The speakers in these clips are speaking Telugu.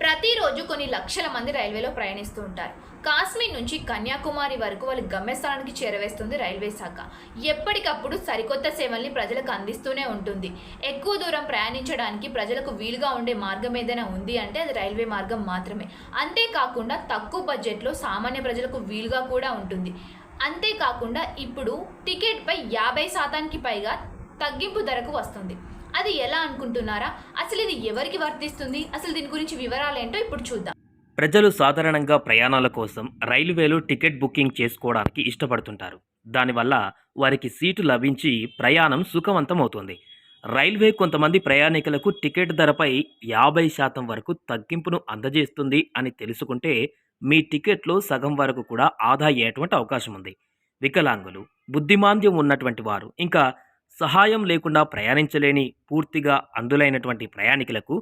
ప్రతిరోజు కొన్ని లక్షల మంది రైల్వేలో ప్రయాణిస్తూ ఉంటారు. కాశ్మీర్ నుంచి కన్యాకుమారి వరకు వాళ్ళ గమ్యస్థానానికి చేరవేస్తుంది రైల్వే శాఖ. ఎప్పటికప్పుడు సరికొత్త సేవల్ని ప్రజలకు అందిస్తూనే ఉంటుంది. ఎక్కువ దూరం ప్రయాణించడానికి ప్రజలకు వీలుగా ఉండే మార్గం ఏదైనా ఉంది అంటే అది రైల్వే మార్గం మాత్రమే. అంతేకాకుండా తక్కువ బడ్జెట్లో సామాన్య ప్రజలకు వీలుగా కూడా ఉంటుంది. అంతేకాకుండా ఇప్పుడు టికెట్పై యాభై శాతానికి పైగా తగ్గింపు ధరకు వస్తుంది. అది ఎలా అనుకుంటున్నారా? అసలు ఇది ఎవరికి వర్తిస్తుంది? అసలు దీని గురించి వివరాలు ఏంటో ఇప్పుడు చూద్దాం. ప్రజలు సాధారణంగా ప్రయాణాల కోసం రైల్వేలో టికెట్ బుకింగ్ చేసుకోవడానికి ఇష్టపడుతుంటారు. దానివల్ల వారికి సీటు లభించి ప్రయాణం సుఖవంతమవుతుంది. రైల్వే కొంతమంది ప్రయాణికులకు టికెట్ ధరపై యాభై శాతం వరకు తగ్గింపును అందజేస్తుంది అని తెలుసుకుంటే మీ టికెట్లో సగం వరకు కూడా ఆదా అయ్యేటువంటి అవకాశం ఉంది. వికలాంగులు బుద్ధిమాంద్యం ఉన్నటువంటి వారు ఇంకా సహాయం లేకుండా ప్రయాణించలేని పూర్తిగా అందులైనటువంటి ప్రయాణికులకు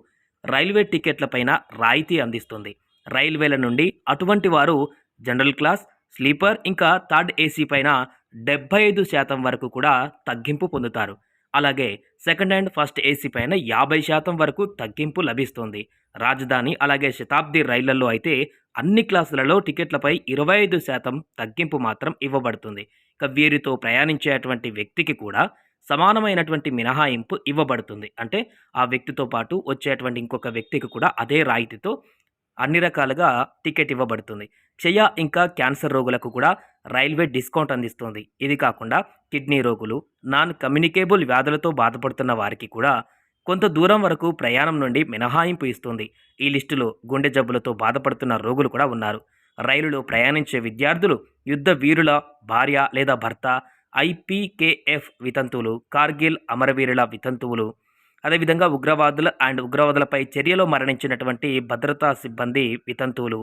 రైల్వే టికెట్లపైన రాయితీ అందిస్తుంది. రైల్వేల నుండి అటువంటి వారు జనరల్ క్లాస్ స్లీపర్ ఇంకా థర్డ్ ఏసీ పైన డెబ్బై ఐదు శాతం వరకు కూడా తగ్గింపు పొందుతారు. అలాగే సెకండ్ అండ్ ఫస్ట్ ఏసీ పైన యాభై శాతం వరకు తగ్గింపు లభిస్తుంది. రాజధాని అలాగే శతాబ్ది రైళ్ళలో అయితే అన్ని క్లాసులలో టికెట్లపై ఇరవై ఐదు శాతం తగ్గింపు మాత్రం ఇవ్వబడుతుంది. ఇక వీరితో ప్రయాణించేటువంటి వ్యక్తికి కూడా సమానమైనటువంటి మినహాయింపు ఇవ్వబడుతుంది. అంటే ఆ వ్యక్తితో పాటు వచ్చేటువంటి ఇంకొక వ్యక్తికి కూడా అదే రాయితీతో అన్ని రకాలుగా టికెట్ ఇవ్వబడుతుంది. క్షయ ఇంకా క్యాన్సర్ రోగులకు కూడా రైల్వే డిస్కౌంట్ అందిస్తుంది. ఇది కాకుండా కిడ్నీ రోగులు నాన్ కమ్యూనికేబుల్ వ్యాధులతో బాధపడుతున్న వారికి కూడా కొంత దూరం వరకు ప్రయాణం నుండి మినహాయింపు ఇస్తుంది. ఈ లిస్టులో గుండె జబ్బులతో బాధపడుతున్న రోగులు కూడా ఉన్నారు. రైలులో ప్రయాణించే విద్యార్థులు యుద్ధ వీరుల భార్య లేదా భర్త ఐపీకేఎఫ్ వితంతువులు కార్గిల్ అమరవీరుల వితంతువులు అదేవిధంగా ఉగ్రవాదుల అండ్ ఉగ్రవాదులపై చర్యలో మరణించినటువంటి భద్రతా సిబ్బంది వితంతువులు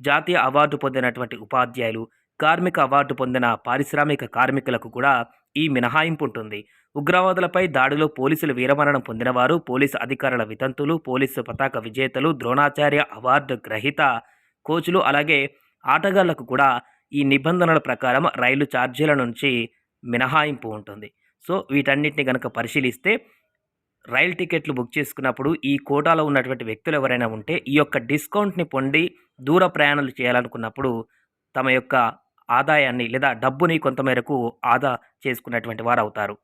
జాతీయ అవార్డు పొందినటువంటి ఉపాధ్యాయులు కార్మిక అవార్డు పొందిన పారిశ్రామిక కార్మికులకు కూడా ఈ మినహాయింపు ఉంటుంది ఉగ్రవాదులపై దాడిలో పోలీసులు వీరమరణం పొందినవారు పోలీసు అధికారుల వితంతులు పోలీసు పతాక విజేతలు ద్రోణాచార్య అవార్డు గ్రహీత కోచ్లు అలాగే ఆటగాళ్ళకు కూడా ఈ నిబంధనల ప్రకారం రైలు ఛార్జీల నుంచి మినహాయింపు ఉంటుంది. సో వీటన్నిటిని కనుక పరిశీలిస్తే రైల్ టికెట్లు బుక్ చేసుకున్నప్పుడు ఈ కోటాలో ఉన్నటువంటి వ్యక్తులు ఎవరైనా ఉంటే ఈ యొక్క డిస్కౌంట్ని పొంది దూర ప్రయాణాలు చేయాలనుకున్నప్పుడు తమ యొక్క ఆదాయాన్ని లేదా డబ్బుని కొంతమేరకు ఆదా చేసుకున్నటువంటి వారు అవుతారు